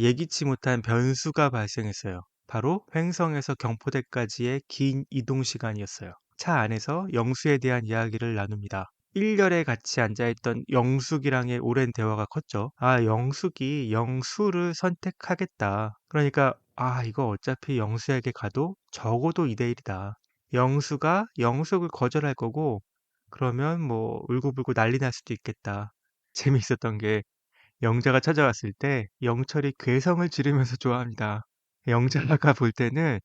예기치 못한 변수가 발생했어요. 바로 횡성에서 경포대까지의 긴 이동 시간이었어요. 차 안에서 영수에 대한 이야기를 나눕니다. 1열에 같이 앉아있던 영숙이랑의 오랜 대화가 컸죠. 아, 영숙이 영수를 선택하겠다. 그러니까, 아, 이거 어차피 영수에게 가도 적어도 2대1이다. 영수가 영숙을 거절할 거고, 그러면 뭐, 울고불고 난리 날 수도 있겠다. 재미있었던 게, 영자가 찾아왔을 때 영철이 괴성을 지르면서 좋아합니다. 영자가 볼 때는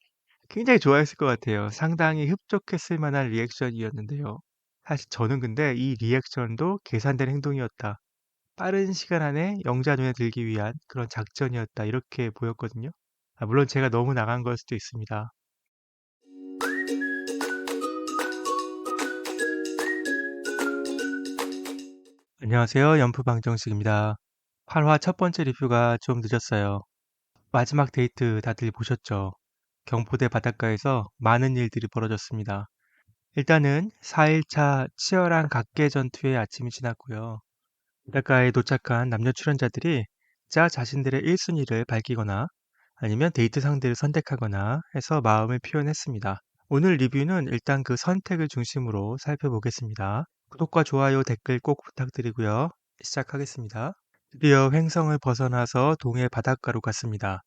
굉장히 좋아했을 것 같아요. 상당히 흡족했을 만한 리액션이었는데요. 사실 저는 근데 이 리액션도 계산된 행동이었다. 빠른 시간 안에 영자 눈에 들기 위한 그런 작전이었다. 이렇게 보였거든요. 아, 물론 제가 너무 나간 걸 수도 있습니다. 안녕하세요. 연프방정식입니다. 8화 첫 번째 리뷰가 좀 늦었어요. 마지막 데이트 다들 보셨죠? 경포대 바닷가에서 많은 일들이 벌어졌습니다. 일단은 4일차 치열한 각계 전투의 아침이 지났고요. 바닷가에 도착한 남녀 출연자들이 자 자신들의 1순위를 밝히거나 아니면 데이트 상대를 선택하거나 해서 마음을 표현했습니다. 오늘 리뷰는 일단 그 선택을 중심으로 살펴보겠습니다. 구독과 좋아요, 댓글 꼭 부탁드리고요. 시작하겠습니다. 드디어 횡성을 벗어나서 동해 바닷가로 갔습니다.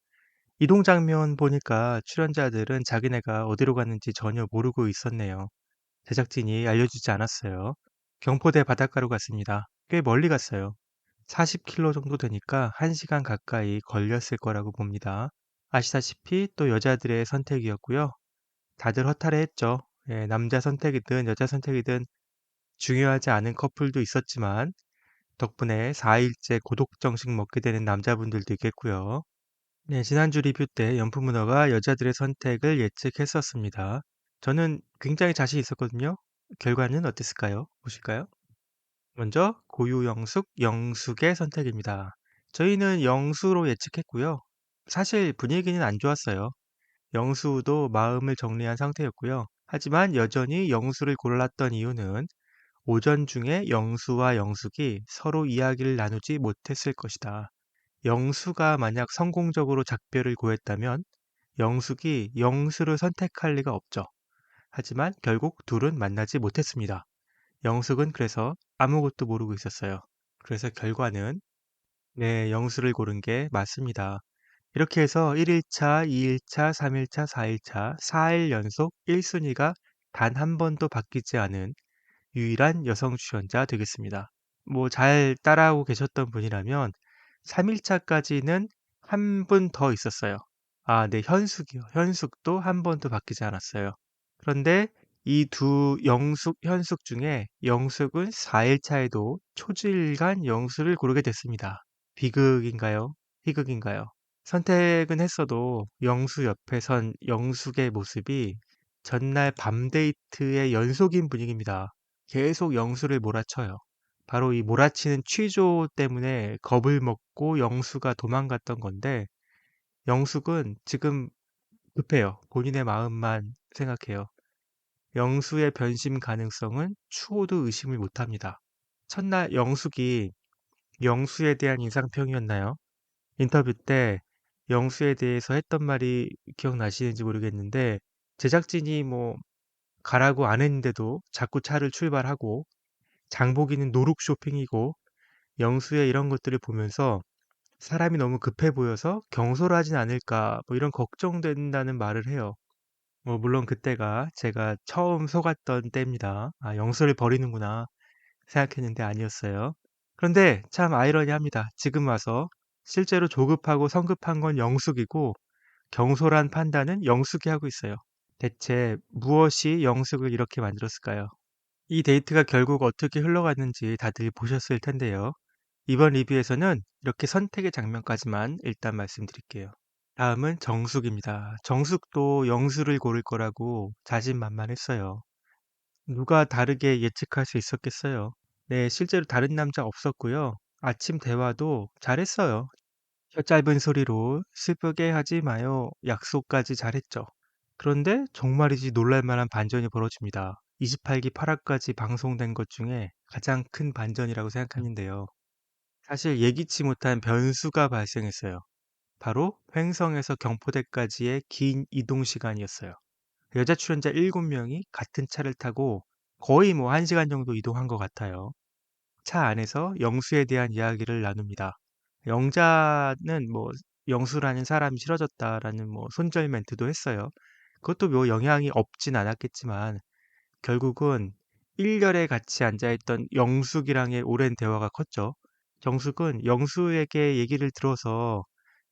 이동 장면 보니까 출연자들은 자기네가 어디로 갔는지 전혀 모르고 있었네요. 제작진이 알려주지 않았어요. 경포대 바닷가로 갔습니다. 꽤 멀리 갔어요. 40km 정도 되니까 1시간 가까이 걸렸을 거라고 봅니다. 아시다시피 또 여자들의 선택이었고요. 다들 허탈해했죠. 예, 남자 선택이든 여자 선택이든 중요하지 않은 커플도 있었지만 덕분에 4일째 고독 정식 먹게 되는 남자분들도 있겠고요. 네, 지난주 리뷰 때 연프 문어가 여자들의 선택을 예측했었습니다. 저는 굉장히 자신 있었거든요. 결과는 어땠을까요? 보실까요? 먼저 고유 영숙, 영숙의 선택입니다. 저희는 영수로 예측했고요. 사실 분위기는 안 좋았어요. 영수도 마음을 정리한 상태였고요. 하지만 여전히 영수를 골랐던 이유는 오전 중에 영수와 영숙이 서로 이야기를 나누지 못했을 것이다. 영수가 만약 성공적으로 작별을 고했다면 영숙이 영수를 선택할 리가 없죠. 하지만 결국 둘은 만나지 못했습니다. 영숙은 그래서 아무것도 모르고 있었어요. 그래서 결과는 네, 영수를 고른 게 맞습니다. 이렇게 해서 1일차, 2일차, 3일차, 4일차, 4일 연속 1순위가 단 한 번도 바뀌지 않은 유일한 여성 출연자 되겠습니다. 뭐 잘 따라하고 계셨던 분이라면 3일차까지는 한 분 더 있었어요. 아, 네, 현숙이요. 현숙도 한 번도 바뀌지 않았어요. 그런데 이 두 영숙, 현숙 중에 영숙은 4일차에도 초질간 영수를 고르게 됐습니다. 비극인가요? 희극인가요? 선택은 했어도 영수 옆에 선 영숙의 모습이 전날 밤 데이트의 연속인 분위기입니다. 계속 영수를 몰아쳐요. 바로 이 몰아치는 취조 때문에 겁을 먹고 영수가 도망갔던 건데 영숙은 지금 급해요. 본인의 마음만 생각해요. 영수의 변심 가능성은 추호도 의심을 못합니다. 첫날 영숙이 영수에 대한 인상평이었나요? 인터뷰 때 영수에 대해서 했던 말이 기억나시는지 모르겠는데 제작진이 뭐 가라고 안 했는데도 자꾸 차를 출발하고 장보기는 노룩 쇼핑이고 영수의 이런 것들을 보면서 사람이 너무 급해 보여서 경솔하진 않을까 뭐 이런 걱정된다는 말을 해요. 뭐 물론 그때가 제가 처음 속았던 때입니다. 아, 영수를 버리는구나 생각했는데 아니었어요. 그런데 참 아이러니합니다. 지금 와서 실제로 조급하고 성급한 건 영숙이고 경솔한 판단은 영숙이 하고 있어요. 대체 무엇이 영숙을 이렇게 만들었을까요? 이 데이트가 결국 어떻게 흘러갔는지 다들 보셨을 텐데요. 이번 리뷰에서는 이렇게 선택의 장면까지만 일단 말씀드릴게요. 다음은 정숙입니다. 정숙도 영수를 고를 거라고 자신만만했어요. 누가 다르게 예측할 수 있었겠어요? 네, 실제로 다른 남자 없었고요. 아침 대화도 잘했어요. 혀 짧은 소리로 슬프게 하지 마요. 약속까지 잘했죠. 그런데 정말이지 놀랄만한 반전이 벌어집니다. 28기 8화까지 방송된 것 중에 가장 큰 반전이라고 생각하는데요. 사실 예기치 못한 변수가 발생했어요. 바로 횡성에서 경포대까지의 긴 이동 시간이었어요. 여자 출연자 7명이 같은 차를 타고 거의 뭐 1시간 정도 이동한 것 같아요. 차 안에서 영수에 대한 이야기를 나눕니다. 영자는 뭐 영수라는 사람이 싫어졌다라는 뭐 손절 멘트도 했어요. 그것도 뭐 영향이 없진 않았겠지만 결국은 1열에 같이 앉아있던 영숙이랑의 오랜 대화가 컸죠. 정숙은 영수에게 얘기를 들어서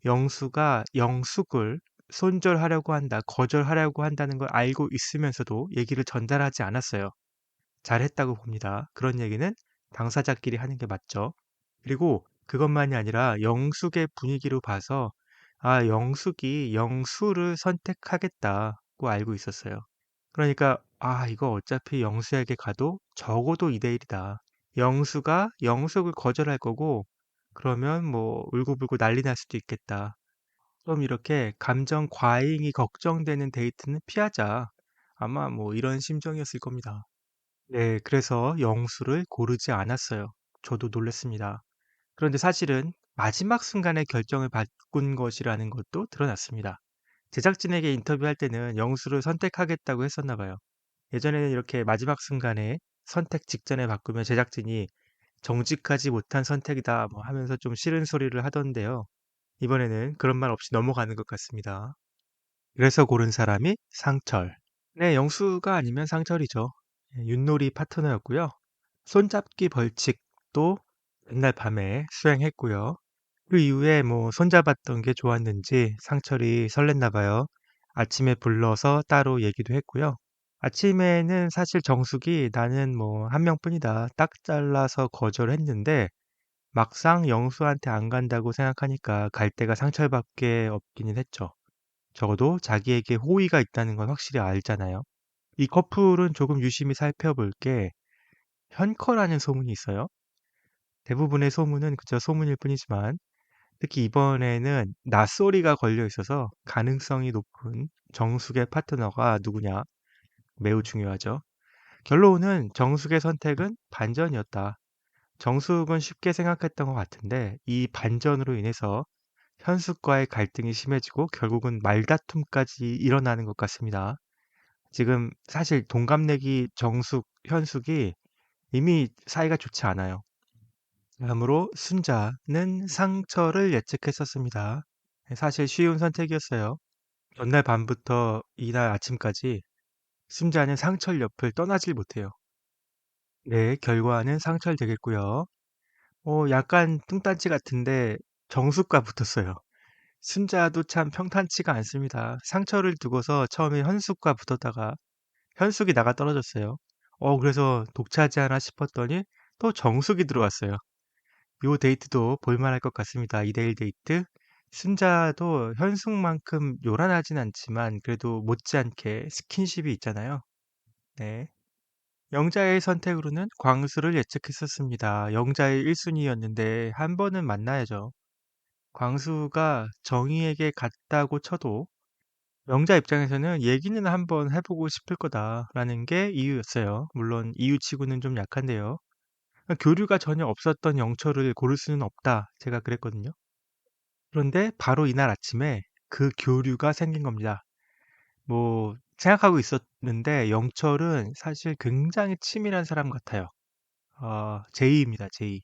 영수가 영숙을 손절하려고 한다, 거절하려고 한다는 걸 알고 있으면서도 얘기를 전달하지 않았어요. 잘했다고 봅니다. 그런 얘기는 당사자끼리 하는 게 맞죠. 그리고 그것만이 아니라 영숙의 분위기로 봐서 아, 영숙이 영수를 선택하겠다고 알고 있었어요. 그러니까 아, 이거 어차피 영수에게 가도 적어도 2대 1이다. 영수가 영숙을 거절할 거고 그러면 뭐 울고불고 난리 날 수도 있겠다. 좀 이렇게 감정 과잉이 걱정되는 데이트는 피하자. 아마 뭐 이런 심정이었을 겁니다. 네, 그래서 영수를 고르지 않았어요. 저도 놀랐습니다. 그런데 사실은 마지막 순간에 결정을 바꾼 것이라는 것도 드러났습니다. 제작진에게 인터뷰할 때는 영수를 선택하겠다고 했었나 봐요. 예전에는 이렇게 마지막 순간에 선택 직전에 바꾸면 제작진이 정직하지 못한 선택이다 뭐 하면서 좀 싫은 소리를 하던데요. 이번에는 그런 말 없이 넘어가는 것 같습니다. 그래서 고른 사람이 상철. 네, 영수가 아니면 상철이죠. 예, 윷놀이 파트너였고요. 손잡기 벌칙도 맨날 밤에 수행했고요. 그 이후에 뭐 손잡았던 게 좋았는지 상철이 설렜나 봐요. 아침에 불러서 따로 얘기도 했고요. 아침에는 사실 정숙이 나는 뭐한 명뿐이다. 딱 잘라서 거절했는데 막상 영수한테 안 간다고 생각하니까 갈 데가 상철밖에 없기는 했죠. 적어도 자기에게 호의가 있다는 건 확실히 알잖아요. 이 커플은 조금 유심히 살펴볼 게 현커라는 소문이 있어요. 대부분의 소문은 그저 소문일 뿐이지만 특히 이번에는 낯소리가 걸려 있어서 가능성이 높은 정숙의 파트너가 누구냐 매우 중요하죠. 결론은 정숙의 선택은 반전이었다. 정숙은 쉽게 생각했던 것 같은데 이 반전으로 인해서 현숙과의 갈등이 심해지고 결국은 말다툼까지 일어나는 것 같습니다. 지금 사실 동갑내기 정숙, 현숙이 이미 사이가 좋지 않아요. 다음으로 순자는 상처를 예측했었습니다. 사실 쉬운 선택이었어요. 전날 밤부터 이날 아침까지 순자는 상철 옆을 떠나질 못해요. 네, 결과는 상철 되겠고요. 어, 약간 뚱딴지 같은데 정숙과 붙었어요. 순자도 참 평탄치가 않습니다. 상처를 두고서 처음에 현숙과 붙었다가 현숙이 나가 떨어졌어요. 어, 그래서 독차지 하나 싶었더니 또 정숙이 들어왔어요. 요 데이트도 볼만할 것 같습니다. 2대1 데이트. 순자도 현숙만큼 요란하진 않지만 그래도 못지않게 스킨십이 있잖아요. 네. 영자의 선택으로는 광수를 예측했었습니다. 영자의 1순위였는데 한 번은 만나야죠. 광수가 정희에게 갔다고 쳐도 영자 입장에서는 얘기는 한번 해보고 싶을 거다라는 게 이유였어요. 물론 이유치고는 좀 약한데요. 교류가 전혀 없었던 영철을 고를 수는 없다. 제가 그랬거든요. 그런데 바로 이날 아침에 그 교류가 생긴 겁니다. 뭐 생각하고 있었는데 영철은 사실 굉장히 치밀한 사람 같아요. 어, 제이입니다. 제이.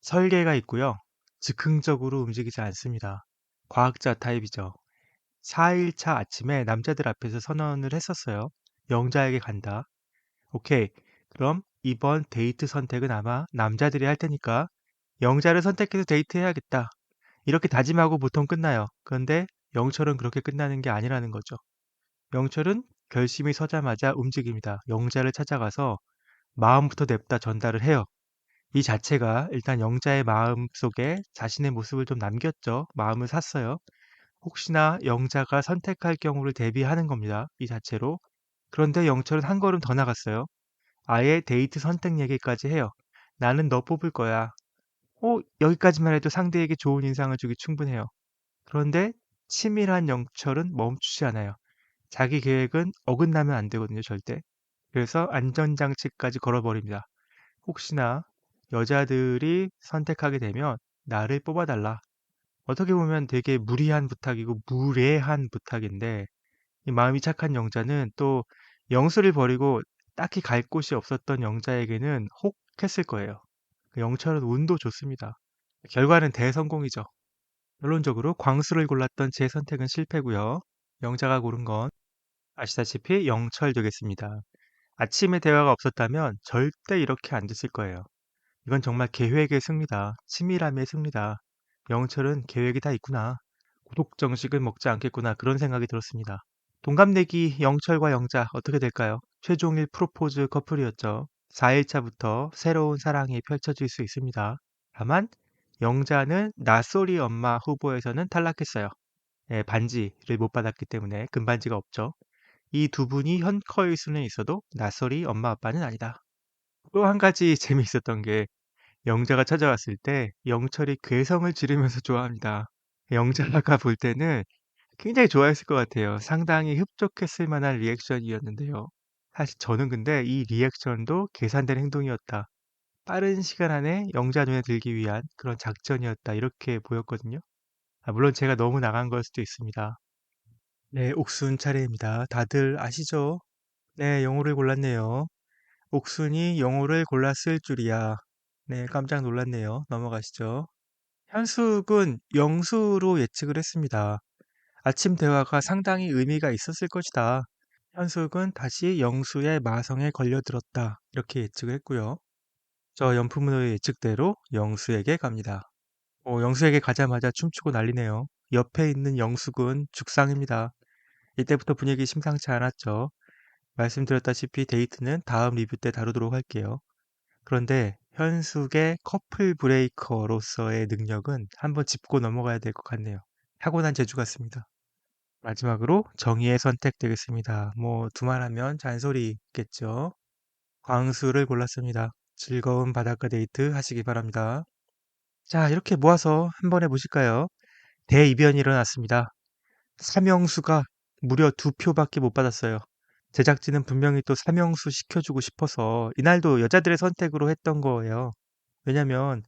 설계가 있고요. 즉흥적으로 움직이지 않습니다. 과학자 타입이죠. 4일차 아침에 남자들 앞에서 선언을 했었어요. 영자에게 간다. 오케이. 그럼 이번 데이트 선택은 아마 남자들이 할 테니까 영자를 선택해서 데이트해야겠다. 이렇게 다짐하고 보통 끝나요. 그런데 영철은 그렇게 끝나는 게 아니라는 거죠. 영철은 결심이 서자마자 움직입니다. 영자를 찾아가서 마음부터 냅다 전달을 해요. 이 자체가 일단 영자의 마음 속에 자신의 모습을 좀 남겼죠. 마음을 샀어요. 혹시나 영자가 선택할 경우를 대비하는 겁니다. 이 자체로. 그런데 영철은 한 걸음 더 나갔어요. 아예 데이트 선택 얘기까지 해요. 나는 너 뽑을 거야. 어, 여기까지만 해도 상대에게 좋은 인상을 주기 충분해요. 그런데 치밀한 영철은 멈추지 않아요. 자기 계획은 어긋나면 안 되거든요, 절대. 그래서 안전장치까지 걸어버립니다. 혹시나 여자들이 선택하게 되면 나를 뽑아달라. 어떻게 보면 되게 무리한 부탁이고 무례한 부탁인데 이 마음이 착한 영자는 또 영수를 버리고 딱히 갈 곳이 없었던 영자에게는 혹 했을 거예요. 그 영철은 운도 좋습니다. 결과는 대성공이죠. 결론적으로 광수를 골랐던 제 선택은 실패고요. 영자가 고른 건 아시다시피 영철 되겠습니다. 아침에 대화가 없었다면 절대 이렇게 안 됐을 거예요. 이건 정말 계획의 승리다. 치밀함의 승리다. 영철은 계획이 다 있구나. 고독 정식을 먹지 않겠구나. 그런 생각이 들었습니다. 동갑내기 영철과 영자 어떻게 될까요? 최종일 프로포즈 커플이었죠. 4일차부터 새로운 사랑이 펼쳐질 수 있습니다. 다만 영자는 낯소리 엄마 후보에서는 탈락했어요. 예, 반지를 못 받았기 때문에 금반지가 없죠. 이 두 분이 현커일 수는 있어도 낯소리 엄마 아빠는 아니다. 또 한 가지 재미있었던 게 영자가 찾아왔을 때 영철이 괴성을 지르면서 좋아합니다. 영자가 볼 때는 굉장히 좋아했을 것 같아요. 상당히 흡족했을 만한 리액션이었는데요. 사실 저는 근데 이 리액션도 계산된 행동이었다. 빠른 시간 안에 영자 눈에 들기 위한 그런 작전이었다. 이렇게 보였거든요. 아, 물론 제가 너무 나간 걸 수도 있습니다. 네, 옥순 차례입니다. 다들 아시죠? 네, 영호를 골랐네요. 옥순이 영호를 골랐을 줄이야. 네, 깜짝 놀랐네요. 넘어가시죠. 현숙은 영수로 예측을 했습니다. 아침 대화가 상당히 의미가 있었을 것이다. 현숙은 다시 영수의 마성에 걸려들었다. 이렇게 예측을 했고요. 저 연품문의 예측대로 영수에게 갑니다. 어, 영수에게 가자마자 춤추고 난리네요. 옆에 있는 영숙은 죽상입니다. 이때부터 분위기 심상치 않았죠. 말씀드렸다시피 데이트는 다음 리뷰 때 다루도록 할게요. 그런데 현숙의 커플 브레이커로서의 능력은 한번 짚고 넘어가야 될 것 같네요. 타고난 재주 같습니다. 마지막으로 정의의 선택 되겠습니다. 뭐 두말하면 잔소리겠죠. 광수를 골랐습니다. 즐거운 바닷가 데이트 하시기 바랍니다. 자, 이렇게 모아서 한번 해보실까요? 대이변이 일어났습니다. 삼영수가 무려 두 표밖에 못 받았어요. 제작진은 분명히 또 삼영수 시켜주고 싶어서 이날도 여자들의 선택으로 했던 거예요. 왜냐면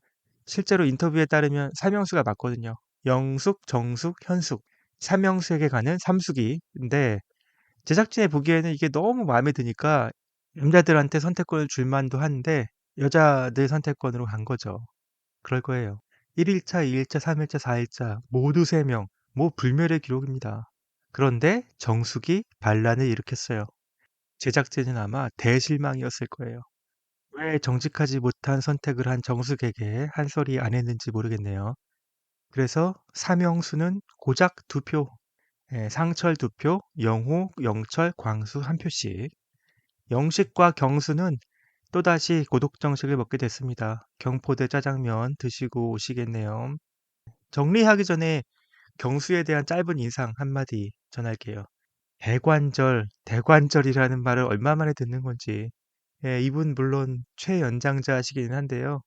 실제로 인터뷰에 따르면 삼영수가 맞거든요. 영숙, 정숙, 현숙. 가는 삼숙이인데 제작진이 보기에는 이게 너무 마음에 드니까 남자들한테 선택권을 줄 만도 한데 여자들 선택권으로 간 거죠. 그럴 거예요. 1일차, 2일차, 3일차, 4일차 모두 3명. 뭐 불멸의 기록입니다. 그런데 정숙이 반란을 일으켰어요. 제작진은 아마 대실망이었을 거예요. 왜 정직하지 못한 선택을 한 정숙에게 한 소리 안 했는지 모르겠네요. 그래서 삼영수는 고작 두 표, 예, 상철 두 표, 영호, 영철, 광수 한 표씩. 영식과 경수는 또다시 고독정식을 먹게 됐습니다. 경포대 짜장면 드시고 오시겠네요. 정리하기 전에 경수에 대한 짧은 인상 한마디 전할게요. 대관절, 대관절이라는 말을 얼마 만에 듣는 건지. 예, 이분 물론 최연장자시기는 한데요.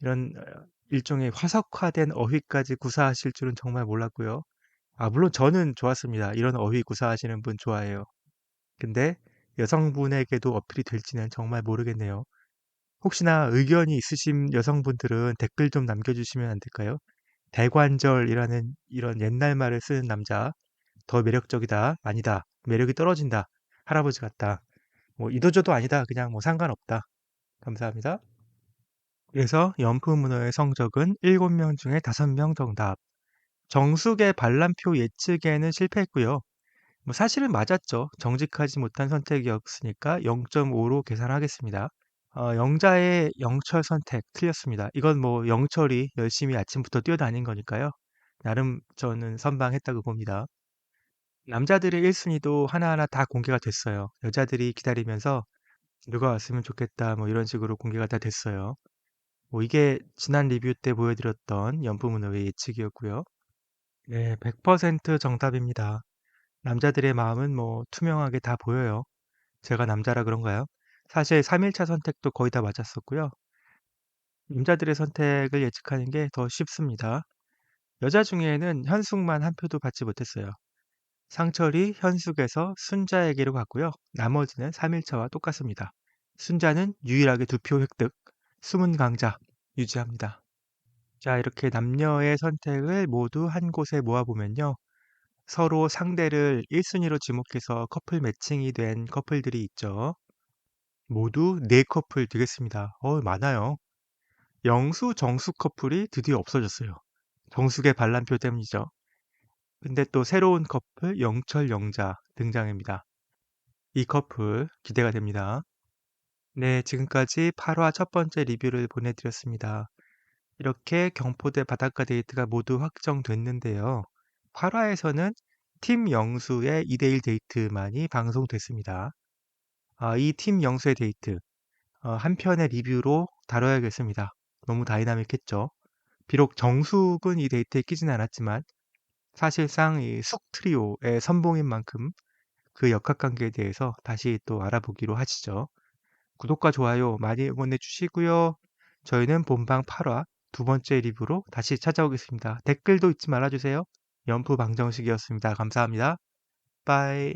이런 어, 일종의 화석화된 어휘까지 구사하실 줄은 정말 몰랐고요. 아, 물론 저는 좋았습니다. 이런 어휘 구사하시는 분 좋아해요. 근데 여성분에게도 어필이 될지는 정말 모르겠네요. 혹시나 의견이 있으신 여성분들은 댓글 좀 남겨주시면 안 될까요? 대관절이라는 이런 옛날 말을 쓰는 남자 더 매력적이다 아니다 매력이 떨어진다 할아버지 같다 뭐 이도저도 아니다 그냥 뭐 상관없다 감사합니다 그래서 연프문어의 성적은 7명 중에 5명 정답 정숙의 반란표 예측에는 실패했고요 뭐 사실은 맞았죠 정직하지 못한 선택이었으니까 0.5로 계산하겠습니다 어, 영자의 영철 선택 틀렸습니다. 이건 뭐 영철이 열심히 아침부터 뛰어다닌 거니까요. 나름 저는 선방했다고 봅니다. 남자들의 1순위도 하나하나 다 공개가 됐어요. 여자들이 기다리면서 누가 왔으면 좋겠다 뭐 이런 식으로 공개가 다 됐어요. 뭐 이게 지난 리뷰 때 보여드렸던 연부문의 예측이었고요. 네, 100% 정답입니다. 남자들의 마음은 뭐 투명하게 다 보여요. 제가 남자라 그런가요? 사실 3일차 선택도 거의 다 맞았었고요. 남자들의 선택을 예측하는 게 더 쉽습니다. 여자 중에는 현숙만 한 표도 받지 못했어요. 상철이 현숙에서 순자에게로 갔고요. 나머지는 3일차와 똑같습니다. 순자는 유일하게 두 표 획득, 숨은 강자 유지합니다. 자, 이렇게 남녀의 선택을 모두 한 곳에 모아보면요. 서로 상대를 1순위로 지목해서 커플 매칭이 된 커플들이 있죠. 모두 4커플 되겠습니다. 어, 많아요. 영수, 정수 커플이 드디어 없어졌어요. 정숙의 반란표 때문이죠. 근데 또 새로운 커플 영철, 영자 등장입니다. 이 커플 기대가 됩니다. 네, 지금까지 8화 첫 번째 리뷰를 보내드렸습니다. 이렇게 경포대 바닷가 데이트가 모두 확정됐는데요. 8화에서는 팀 영수의 2대1 데이트만이 방송됐습니다. 아, 이 팀 영수의 데이트 어, 한 편의 리뷰로 다뤄야겠습니다. 너무 다이나믹했죠. 비록 정숙은 이 데이트에 끼진 않았지만 사실상 이 숙 트리오의 선봉인 만큼 그 역학 관계에 대해서 다시 또 알아보기로 하시죠. 구독과 좋아요 많이 응원해 주시고요. 저희는 본방 8화 두 번째 리뷰로 다시 찾아오겠습니다. 댓글도 잊지 말아주세요. 연프 방정식이었습니다. 감사합니다. 빠이.